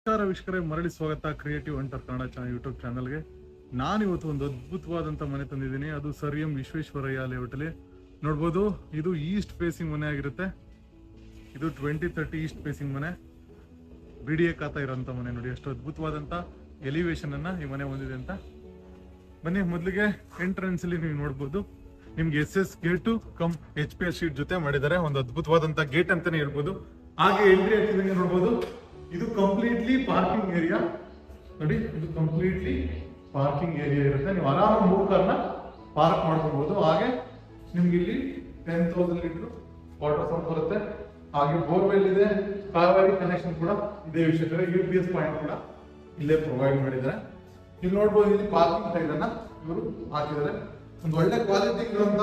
ನಮಸ್ಕಾರ ವೀಕ್ಷಕರೇ ಮರಳಿ ಸ್ವಾಗತ ಕ್ರಿಯೇಟಿವ್ ಅಂಟರ್ ಕನ್ನಡ ಚಾನಲ್ ಯೂಟ್ಯೂಬ್ ಚಾನಲ್ಗೆ ನಾನು ಇವತ್ತು ಒಂದು ಅದ್ಭುತವಾದಂಥ ಮನೆ ತಂದಿದ್ದೀನಿ. ಅದು ಸರ್ ಎಂ ವಿಶ್ವೇಶ್ವರಯ್ಯ ಲೇಔಟಲ್ಲಿ ನೋಡ್ಬೋದು, ಇದು ಈಸ್ಟ್ ಫೇಸಿಂಗ್ ಮನೆ ಆಗಿರುತ್ತೆ. ಇದು ಟ್ವೆಂಟಿ ತರ್ಟಿ ಈಸ್ಟ್ ಫೇಸಿಂಗ್ ಮನೆ. ಬಿ ಡಿ ಎ ಇರೋಂಥ ಮನೆ ನೋಡಿ, ಎಷ್ಟು ಅದ್ಭುತವಾದಂಥ ಎಲಿವೇಶನ್ ಅನ್ನ ಈ ಮನೆ ಹೊಂದಿದೆ ಅಂತ. ಬನ್ನಿ, ಮೊದಲಿಗೆ ಎಂಟ್ರೆನ್ಸ್ ಅಲ್ಲಿ ನೀವು ನೋಡ್ಬೋದು. ನಿಮ್ಗೆ S S gate cum H P S sheet ಜೊತೆ ಮಾಡಿದ್ದಾರೆ. ಒಂದು ಅದ್ಭುತವಾದಂತ ಗೇಟ್ ಅಂತಾನೆ ಹೇಳ್ಬೋದು ಹಾಗೆ ಎಂಟ್ರಿ ಆಗ್ತಿದಂಗೆ ನೋಡ್ಬೋದು. ಇದು ಕಂಪ್ಲೀಟ್ಲಿ ಪಾರ್ಕಿಂಗ್ ಏರಿಯಾ ನೋಡಿ, ಇದು ಕಂಪ್ಲೀಟ್ಲಿ ಪಾರ್ಕಿಂಗ್ ಏರಿಯಾ ಇರುತ್ತೆ. ನೀವು ಆರಾಮ ಮೂರು ಕಾರ್ನ ಪಾರ್ಕ್ ಮಾಡ್ಕೋಬಹುದು ಹಾಗೆ ನಿಮ್ಗೆ ಇಲ್ಲಿ ten thousand litre water source ಬರುತ್ತೆ. ಹಾಗೆ ಬೋರ್ವೆಲ್ ಇದೆ, ಕಾವೇರಿ ಕನೆಕ್ಷನ್ ಕೂಡ ಇದೇ ವಿಷಯ. ಯು ಪಿ ಎಸ್ ಪಾಯಿಂಟ್ ಕೂಡ ಇಲ್ಲೇ ಪ್ರೊವೈಡ್ ಮಾಡಿದ್ದಾರೆ. ಇಲ್ಲಿ ನೋಡ್ಬೋದು ಇಲ್ಲಿ ಪಾರ್ಕಿಂಗ್ ಟೈಲ್ ಅನ್ನ ಇವರು ಹಾಕಿದ್ದಾರೆ. ಒಂದು ಒಳ್ಳೆ ಕ್ವಾಲಿಟಿ ಇರುವಂತ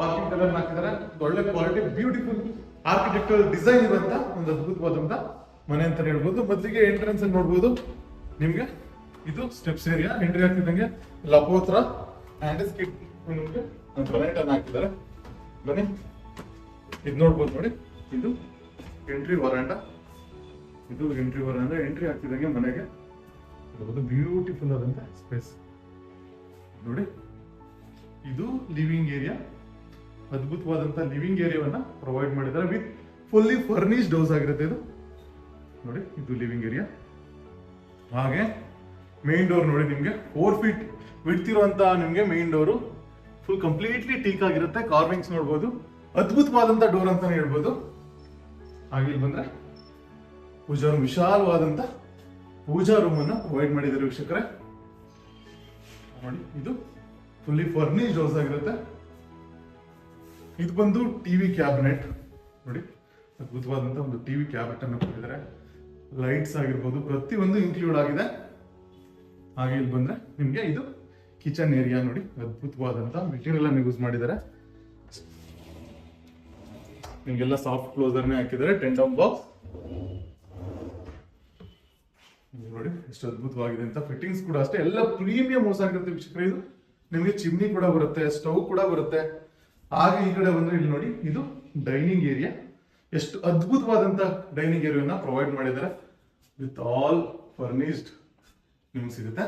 ಪಾರ್ಕಿಂಗ್ ಟೈಲ್ ಅನ್ನ ಹಾಕಿದ್ದಾರೆ. ಒಂದು ಒಳ್ಳೆ ಕ್ವಾಲಿಟಿ ಬ್ಯೂಟಿಫುಲ್ ಆರ್ಕಿಟೆಕ್ಚರ್ ಡಿಸೈನ್ ಇರುವಂತ ಒಂದು ಅದ್ಭುತವಾದಂತ ಮನೆ ಅಂತ ಹೇಳ್ಬೋದು, ಬದಲಿಗೆ ಎಂಟ್ರೆನ್ಸ್ ಅಲ್ಲಿ ನೋಡ್ಬೋದು. ನಿಮ್ಗೆ? ಇದು ಸ್ಟೆಪ್ಸ್ ಏರಿಯಾ ಎಂಟ್ರಿ ಆಗ್ತಿದ್ದಂಗೆ ಲಪೋತ್ರ ಹ್ಯಾಂಡ್ ಸ್ಕಿಪ್ ನಿಮ್ಗೆ ಗ್ರನೈಟ್ ಅನ್ನ ಹಾಕಿದ್ದಾರೆ. ಬನ್ನಿ. ಇದು ನೋಡ್ಬೋದು ನೋಡಿ. ಇದು ಎಂಟ್ರಿ ವರಾಂಡ ಇದು ಎಂಟ್ರಿ ವರಾಂಡ ಎಂಟ್ರಿ ಆಗ್ತಿದ್ದಂಗೆ ಮನೆಗೆ. ಬ್ಯೂಟಿಫುಲ್ ಆದಂತ ಸ್ಪೇಸ್ ನೋಡಿ. ಇದು ಲಿವಿಂಗ್ ಏರಿಯಾ ಅದ್ಭುತವಾದಂತ ಲಿವಿಂಗ್ ಏರಿಯಾವನ್ನ ಪ್ರೊವೈಡ್ ಮಾಡಿದ್ದಾರೆ. ವಿತ್ ಫುಲ್ಲಿ ಫರ್ನಿಶ್ಡ್ ಹೌಸ್ ಆಗಿರುತ್ತೆ ಇದು. ನೋಡಿ, ಇದು ಲಿವಿಂಗ್ ಏರಿಯಾ ಹಾಗೆ ಮೇನ್ ಡೋರ್ ನೋಡಿ ನಿಮ್ಗೆ. ಫೋರ್ ಫೀಟ್ ಬಿಡ್ತಿರುವಂತ ನಿಮ್ಗೆ main door full completely teak ಆಗಿರುತ್ತೆ ಕಾರ್ವಿಂಗ್ಸ್ ನೋಡ್ಬೋದು. ಅದ್ಭುತವಾದಂತ ಡೋರ್ ಅಂತಾನೆ ಹೇಳ್ಬೋದು. ಹಾಗೆ ಇಲ್ಲಿ ಬಂದ್ರೆ ಪೂಜಾ ರೂಮ್ ವಿಶಾಲವಾದಂತ ಪೂಜಾ ರೂಮ್ ಅನ್ನು ಪ್ರೊವೈಡ್ ಮಾಡಿದ್ದಾರೆ ವೀಕ್ಷಕರೇ. ನೋಡಿ, ಇದು ಫುಲ್ಲಿ ಫರ್ನಿಶ್ಡ್ ಹೌಸ್ ಆಗಿರುತ್ತೆ. ಇದು ಬಂದು ಟಿವಿ ಕ್ಯಾಬಿನೆಟ್ ನೋಡಿ ಅದ್ಭುತವಾದಂತ ಒಂದು ಟಿವಿ ಕ್ಯಾಬಿನೆಟ್ ಅನ್ನು ಕೊಟ್ಟಿದ್ದಾರೆ. ಲೈಟ್ಸ್ ಆಗಿರ್ಬೋದು, ಪ್ರತಿಯೊಂದು ಇನ್ಕ್ಲೂಡ್ ಆಗಿದೆ. ಹಾಗೆ ಇಲ್ಲಿ ಬಂದ್ರೆ ನಿಮಗೆ ಇದು ಕಿಚನ್ ಏರಿಯಾ ನೋಡಿ ಅದ್ಭುತವಾದಂಥ ಮೆಟೀರಿಯಲ್ ಅನ್ನು ಯೂಸ್ ಮಾಡಿದ್ದಾರೆ. ನಿಮಗೆಲ್ಲ ಸಾಫ್ಟ್ ಕ್ಲೋಸರ್ನೇ ಹಾಕಿದ್ದಾರೆ ಟೆಂಡಮ್ ಬಾಕ್ಸ್ ನೋಡಿ, ಎಷ್ಟು ಅದ್ಭುತವಾಗಿದೆ ಅಂತ ಫಿಟ್ಟಿಂಗ್ಸ್ ಕೂಡ ಅಷ್ಟೇ. ಎಲ್ಲ ಪ್ರೀಮಿಯಂ ಹೊಸ ಆಗಿರುತ್ತೆ ವೀಕ್ಷಕರೇ ಇದು. ನಿಮಗೆ ಚಿಮ್ನಿ ಕೂಡ ಬರುತ್ತೆ ಸ್ಟವ್ ಕೂಡ ಬರುತ್ತೆ. ಹಾಗೆ ಈ ಕಡೆ ಬಂದ್ರೆ ಇಲ್ಲಿ ನೋಡಿ, ಇದು ಡೈನಿಂಗ್ ಏರಿಯಾ ಎಷ್ಟು ಅದ್ಭುತವಾದಂತ ಡೈನಿಂಗ್ ಏರಿಯಾನ ಪ್ರೊವೈಡ್ ಮಾಡಿದ್ದಾರೆ. ವಿತ್ ಆಲ್ ಫರ್ನಿಶ್ಡ್ ನಿಮ್ಗೆ ಸಿಗುತ್ತೆ.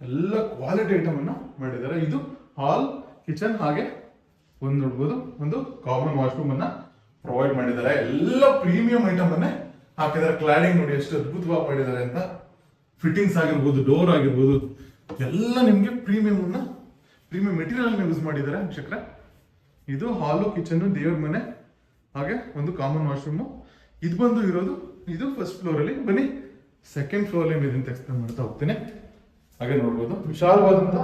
ಎಲ್ಲ ಕ್ವಾಲಿಟಿ ಐಟಮ್ ಅನ್ನು ಮಾಡಿದ್ದಾರೆ. ಇದು ಹಾಲ್ ಕಿಚನ್ ಹಾಗೆ ಒಂದು ನೋಡ್ಬೋದು. ಒಂದು ಕಾಮನ್ ವಾಶ್ರೂಮ್ ಅನ್ನ ಪ್ರೊವೈಡ್ ಮಾಡಿದ್ದಾರೆ. ಎಲ್ಲ ಪ್ರೀಮಿಯಂ ಐಟಮ್ ಅನ್ನೇ ಹಾಕಿದ್ದಾರೆ. ಕ್ಲಾಡಿಂಗ್ ನೋಡಿ ಎಷ್ಟು ಅದ್ಭುತವಾಗಿ ಮಾಡಿದ್ದಾರೆ ಅಂತ. ಫಿಟ್ಟಿಂಗ್ಸ್ ಆಗಿರ್ಬೋದು ಡೋರ್ ಆಗಿರ್ಬೋದು, ಎಲ್ಲ ನಿಮ್ಗೆ ಪ್ರೀಮಿಯಂ ಅನ್ನ ಪ್ರೀಮಿಯಂ ಮೆಟೀರಿಯಲ್ ಯೂಸ್ ಮಾಡಿದ್ದಾರೆ ಶಕ್ರ ಇದು ಹಾಲು ಕಿಚನ್ ದೇವ್ರ ಮನೆ. ಹಾಗೆ ಒಂದು ಕಾಮನ್ ವಾಶ್ರೂಮು ಇದು ಬಂದು ಇರೋದು, ಇದು ಫಸ್ಟ್ ಫ್ಲೋರ್ ಅಲ್ಲಿ. ಬನ್ನಿ ಸೆಕೆಂಡ್ ಫ್ಲೋರ್ ಅಲ್ಲಿ ಇದನ್ನ ಎಕ್ಸ್ಪ್ಲೇನ್ ಮಾಡ್ತಾ ಹೋಗ್ತೀನಿ. ಹಾಗೆ ನೋಡ್ಬೋದು. ವಿಶಾಲವಾದಂಥ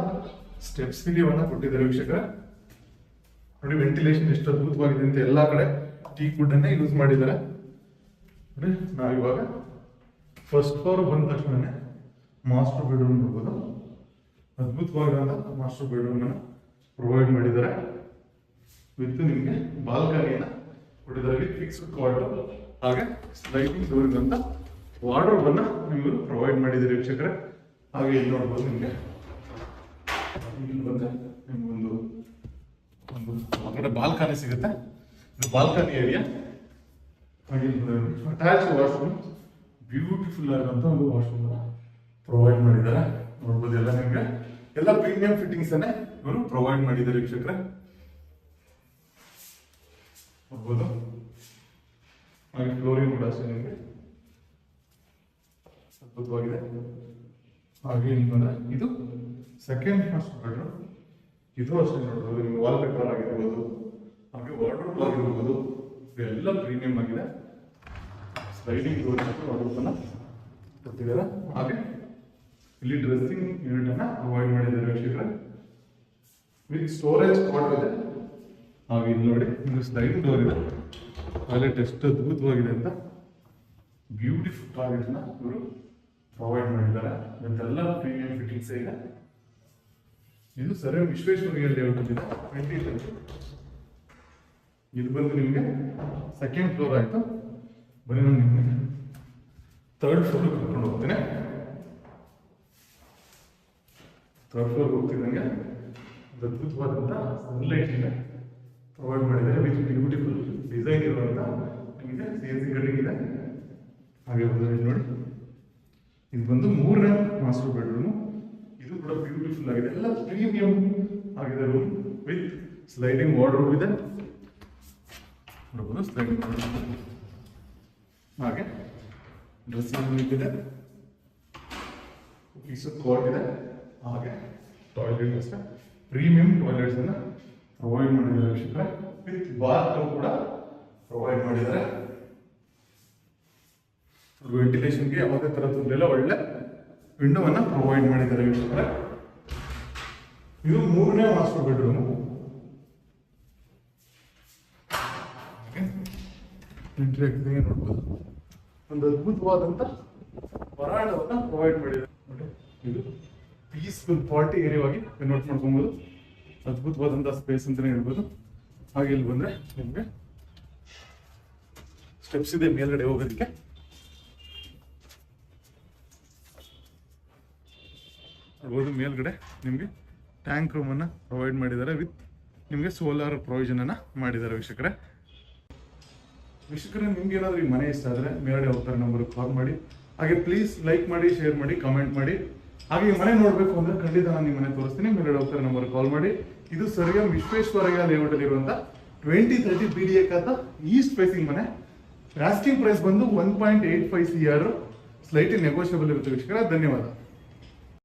ಸ್ಟೆಪ್ಸ್ ಇಲಿಯವನ್ನ ಕೊಟ್ಟಿದ್ದಾರೆ ವೀಕ್ಷಕರ. ನೋಡಿ ವೆಂಟಿಲೇಷನ್ ಎಷ್ಟು ಅದ್ಭುತವಾಗಿದೆ ಅಂತ ಎಲ್ಲಾ ಕಡೆ ಟೀ ಕುಡ್ ಅನ್ನೇ ಯೂಸ್ ಮಾಡಿದ್ದಾರೆ. ನೋಡಿ, ನಾವಿವಾಗ ಫಸ್ಟ್ ಫ್ಲೋರ್ ಬಂದ ತಕ್ಷಣ ಮಾಸ್ಟರ್ ಬೆಡ್ರೂಮ್ ನೋಡ್ಬೋದು. ಅದ್ಭುತವಾಗಿರುವಂತ ಮಾಸ್ಟರ್ ಬೆಡ್ರೂಮ್ ಅನ್ನ ಪ್ರೊವೈಡ್ ಮಾಡಿದ್ದಾರೆ. ವಿತ್ ನಿಮಗೆ ಬಾಲ್ಕನಿಯನ್ನ ಕೊಟ್ಟಿದ್ದಾರೆ ಫಿಕ್ಸ್ ಫಿಕ್ಸ್ಡ್ ಕ್ವಾರ್ಟರ್ ಹಾಗೆ ಸ್ಲೈಡಿಂಗ್ ಡೋರ್ ಅಂತ ವಾರ್ಡ್ರೋಬ್ ಅನ್ನ ನಿಮಗೆ ಪ್ರೊವೈಡ್ ಮಾಡಿದ್ದೀರಿ ವೀಕ್ಷಕರೇ. ಹಾಗೆ ಇಲ್ಲಿ ನೋಡ್ಬೋದು ನಿಮಗೆ. ಇಲ್ಲಿ ನಿಮ್ಗೊಂದು ಒಂದು ಹೊರಗಡೆ ಬಾಲ್ಕನಿ ಸಿಗುತ್ತೆ. ಇದು ಬಾಲ್ಕನಿ ಏರಿಯಾ ಹಾಗೆ ಅಟ್ಯಾಚ್ ವಾಶ್ರೂಮ್ ಬ್ಯೂಟಿಫುಲ್ ಆಗಿರುವಂತ ಒಂದು ವಾಶ್ರೂಮ್ ಪ್ರೊವೈಡ್ ಮಾಡಿದ್ದಾರೆ. ನೋಡ್ಬೋದು ಎಲ್ಲ ನಿಮಗೆ. ಎಲ್ಲ ಪ್ರೀಮಿಯಂ ಫಿಟ್ಟಿಂಗ್ಸ್ ಅನ್ನೇ ಇವರು ಪ್ರೊವೈಡ್ ಮಾಡಿದ್ದಾರೆ ವೀಕ್ಷಕರೇ. ನೋಡ್ಬೋದು? ಹಾಗೆ ಫ್ಲೋರಿಂಗ್ ಕೂಡ ಅಷ್ಟೇ ನಿಮಗೆ. ಅದ್ಭುತವಾಗಿದೆ. ಹಾಗೆ ಇದು ಸೆಕೆಂಡ್ ಫಸ್ಟ್ ಬೆಡ್ರೂಮ್ ಇದು ಅಷ್ಟೇ ನೋಡ್ಬೋದು. ನಿಮ್ಗೆ ವಾಲ್ ಪೇಪರ್ ಆಗಿರ್ಬೋದು, ಹಾಗೆ ವಾರ್ಡ್ರೋಬ್ ಆಗಿರ್ಬೋದು, ಇದೆಲ್ಲ ಪ್ರೀಮಿಯಂ ಆಗಿದೆ. ಸ್ಲೈಡಿಂಗ್ ಡೋರ್ ಅನ್ನ ಕೊಟ್ಟಿದ್ದಾರೆ. ಹಾಗೆ ಇಲ್ಲಿ ಡ್ರೆಸ್ಸಿಂಗ್ ಯೂನಿಟ್ ಅನ್ನ ಪ್ರೊವೈಡ್ ಮಾಡಿದ್ದಾರೆ ವೀಕ್ಷಕರೇ. ವಿತ್ ಸ್ಟೋರೇಜ್ ಕೋಟ್ ಇದೆ. ಹಾಗೆ ಇಲ್ಲಿ ನೋಡಿ ಇದು ಸ್ಲೈಡ್ ಡೋರ್ ಇದೆ ಟಾಯ್ಲೆಟ್ ಎಷ್ಟು ಅದ್ಭುತವಾಗಿದೆ ಅಂತ. ಬ್ಯೂಟಿಫುಲ್ ಟಾಯ್ಲೆಟ್ನ ಇವರು ಪ್ರೊವೈಡ್ ಮಾಡಿದ್ದಾರೆ. ಅದೆಲ್ಲ ಪ್ರೀಮಿಯಂ ಫಿಟ್ಟಿಂಗ್ಸ್ ಇದೆ. ಇದು ಸರ್ ವಿಶ್ವೇಶ್ವರಯ್ಯ ಲೇಔಟ್ ಇದೆ? ಇದು ಬಂದು ನಿಮಗೆ ಸೆಕೆಂಡ್ ಫ್ಲೋರ್ ಆಯ್ತು. ಬನ್ನಿ ನಾನು ನಿಮಗೆ ಥರ್ಡ್ ಫ್ಲೋರ್ ಕರ್ಕೊಂಡು ಹೋಗ್ತೇನೆ. ತರ್ಡ್ ಫ್ಲೋರ್ ಹೋಗ್ತಿದ್ದಂಗೆ ಅದ್ಭುತವಾದಂಥ ಸನ್ಲೈಟ್ ಇದೆ. ಪ್ರೊವೈಡ್ ಮಾಡಿದ್ದಾರೆ ವಿತ್ ಬ್ಯೂಟಿಫುಲ್ ಡಿಸೈನ್ ಇರುವಂತ ಇದೆ ಸಿ ಎನ್ ಸಿ ಕಟಿಂಗ್ ಇದೆ ಹಾಗೆ ಬಂದ್ರೆ ನೋಡಿ. ಇದು ಬಂದು ಮೂರನೇ ಮಾಸ್ಟರ್ ಬೆಡ್ರೂಮ್ ಇದು ಕೂಡ ಬ್ಯೂಟಿಫುಲ್ ಆಗಿದೆ. ಎಲ್ಲ ಪ್ರೀಮಿಯಂ ಆಗಿದೆ ರೂಮ್ ವಿತ್ ಸ್ಲೈಡಿಂಗ್ ವಾರ್ಡ್ರೋಬ್ ಇದೆ. ನೋಡಬಹುದು ಸ್ಲೈಡಿಂಗ್ ಹಾಗೆ ಡ್ರೆಸ್ಸಿಂಗ್ ರೂಮ್ ಇದೆ ಪೀಸ್ ಇದೆ. ಹಾಗೆ ಟಾಯ್ಲೆಟ್ ಅಷ್ಟೇ. ಪ್ರೀಮಿಯಂ ಟಾಯ್ಲೆಟ್ಸ್ ಅನ್ನ ಪ್ರೊವೈಡ್ ಮಾಡಿದ್ದಾರೆ ವೀಕ್ಷಕರೇ ವಿತ್ ಬಾತ್ ಕೂಡ ಪ್ರೊವೈಡ್ ಮಾಡಿದ್ದಾರೆ. ವೆಂಟಿಲೇಷನ್ಗೆ ಯಾವುದೇ ಥರ ತೊಂದರೆ ಒಳ್ಳೆ ವಿಂಡೋವನ್ನ ಪ್ರೊವೈಡ್ ಮಾಡಿದ್ದಾರೆ ವೀಕ್ಷಕರೇ ಇದು ಮೂರನೇ ಮಾಸ್ಟರ್ ಬೆಡ್ರೂಮ್ ಎಂಟ್ರಿ ನೋಡ್ಬೋದು. ಒಂದು ಅದ್ಭುತವಾದಂತ ವರಾಂಡವನ್ನ ಪ್ರೊವೈಡ್ ಮಾಡಿದ್ದಾರೆ. ಇದು ಪೀಸ್ಫುಲ್ ಪಾರ್ಟಿ ಏರಿಯಾವಾಗಿ ಕನ್ವರ್ಟ್ ಮಾಡ್ಕೊಬೋದು. ಅದ್ಭುತವಾದಂತ ಸ್ಪೇಸ್ ಅಂತಾನೆ ಹೇಳ್ಬೋದು. ಹಾಗೆ ಇಲ್ಲಿ ಬಂದ್ರೆ ನಿಮ್ಗೆ ಸ್ಟೆಪ್ಸ್ ಇದೆ ಮೇಲ್ಗಡೆ ಹೋಗೋದಕ್ಕೆ. ನೋಡ್ಬೋದು ಮೇಲ್ಗಡೆ ನಿಮಗೆ ಟ್ಯಾಂಕ್ ರೂಮನ್ನು ಪ್ರೊವೈಡ್ ಮಾಡಿದ್ದಾರೆ ವಿತ್ ನಿಮಗೆ ಸೋಲಾರ್ ಪ್ರೊವಿಷನನ್ನು ಮಾಡಿದ್ದಾರೆ ವೀಕ್ಷಕರೇ. ವೀಕ್ಷಕರೇ, ನಿಮ್ಗೆ ಏನಾದ್ರೂ ಈ ಮನೆ ಇಷ್ಟ ಆದರೆ ಮೇಲ್ಗಡೆ ಹೋಗ್ತಾರೆ ನಂಬರ್ ಕಾಲ್ ಮಾಡಿ. ಹಾಗೆ ಪ್ಲೀಸ್ ಲೈಕ್ ಮಾಡಿ ಶೇರ್ ಮಾಡಿ ಕಮೆಂಟ್ ಮಾಡಿ. ಹಾಗೆ ಈ ಮನೆ ನೋಡಬೇಕು ಅಂದ್ರೆ ಖಂಡಿತ ನಾನು ನಿಮ್ಮ ಮನೆ ತೋರಿಸ್ತೀನಿ. ಮೇಲ್ಗಡೆ ಡಾಕ್ಟರ್ ನಂಬರ್ ಕಾಲ್ ಮಾಡಿ. ಇದು ಸರಿಯಾಗಿ ವಿಶ್ವೇಶ್ವರಯ್ಯ ಲೇಔಟ್ ಅಲ್ಲಿ ಇರುವಂತ twenty thirty B D A east facing ಮನೆ. ಆಸ್ಕಿಂಗ್ ಪ್ರೈಸ್ ಬಂದು one point eight five C R slightly negotiable ಇರುತ್ತೆ ವೀಕ್ಷಕರ. ಧನ್ಯವಾದ.